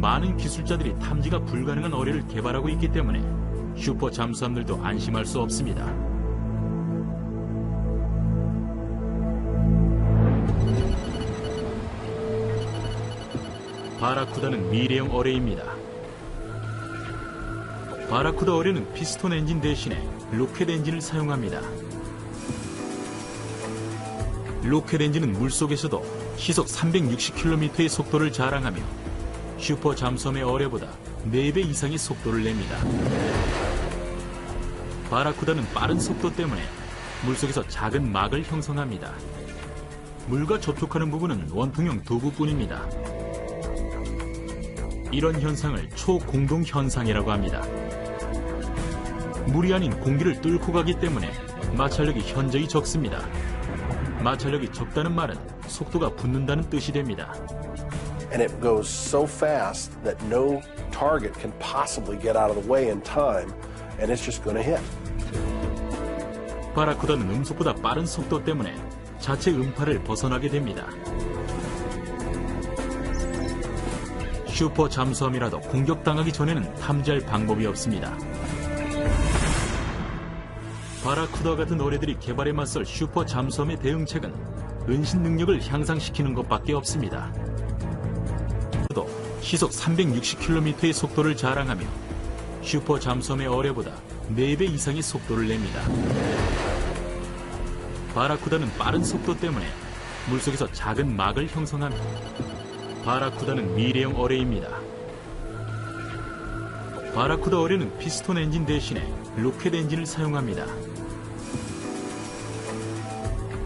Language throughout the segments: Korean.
많은 기술자들이 탐지가 불가능한 어뢰를 개발하고 있기 때문에 슈퍼 잠수함들도 안심할 수 없습니다. 바라쿠다는 미래형 어뢰입니다. 바라쿠다 어뢰는 피스톤 엔진 대신에 로켓 엔진을 사용합니다. 로켓 엔진은 물속에서도 시속 360km의 속도를 자랑하며 슈퍼 잠수함의 어뢰보다 4배 이상의 속도를 냅니다. 바라쿠다는 빠른 속도 때문에 물속에서 작은 막을 형성합니다. 물과 접촉하는 부분은 원통형 도구뿐입니다. 이런 현상을 초공동 현상이라고 합니다. 물이 아닌 공기를 뚫고 가기 때문에 마찰력이 현저히 적습니다. 마찰력이 적다는 말은 속도가 붙는다는 뜻이 됩니다. And it goes so fast that no target can possibly get out of the way in time, and it's just going to hit. 바라쿠다는 음속보다 빠른 속도 때문에 자체 음파를 벗어나게 됩니다. 슈퍼 잠수함이라도 공격당하기 전에는 탐지할 방법이 없습니다. 바라쿠다 같은 어뢰들이 개발에 맞설 슈퍼 잠수함의 대응책은 은신 능력을 향상시키는 것밖에 없습니다. 또 시속 360km의 속도를 자랑하며 슈퍼 잠수함의 어뢰보다 4배 이상의 속도를 냅니다. 바라쿠다는 빠른 속도 때문에 물속에서 작은 막을 형성합니다. 바라쿠다는 미래형 어뢰입니다. 바라쿠다 어뢰는 피스톤 엔진 대신에 로켓 엔진을 사용합니다.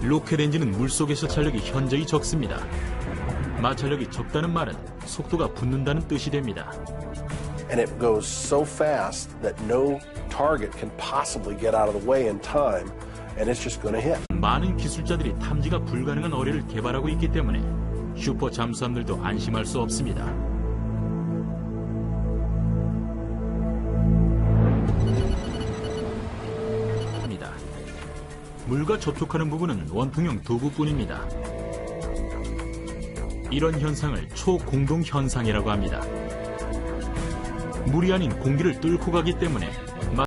로켓 엔진은 물속에서 찬력이 현저히 적습니다. 마찰력이 적다는 말은 속도가 붙는다는 뜻이 됩니다. And it goes so fast that no target can possibly get out of the way in time, and it's just going to hit. 많은 기술자들이 탐지가 불가능한 어뢰를 개발하고 있기 때문에 슈퍼 잠수함들도 안심할 수 없습니다. 물과 접촉하는 부분은 원통형 도구뿐입니다. 이런 현상을 초공동 현상이라고 합니다. 물이 아닌 공기를 뚫고 가기 때문에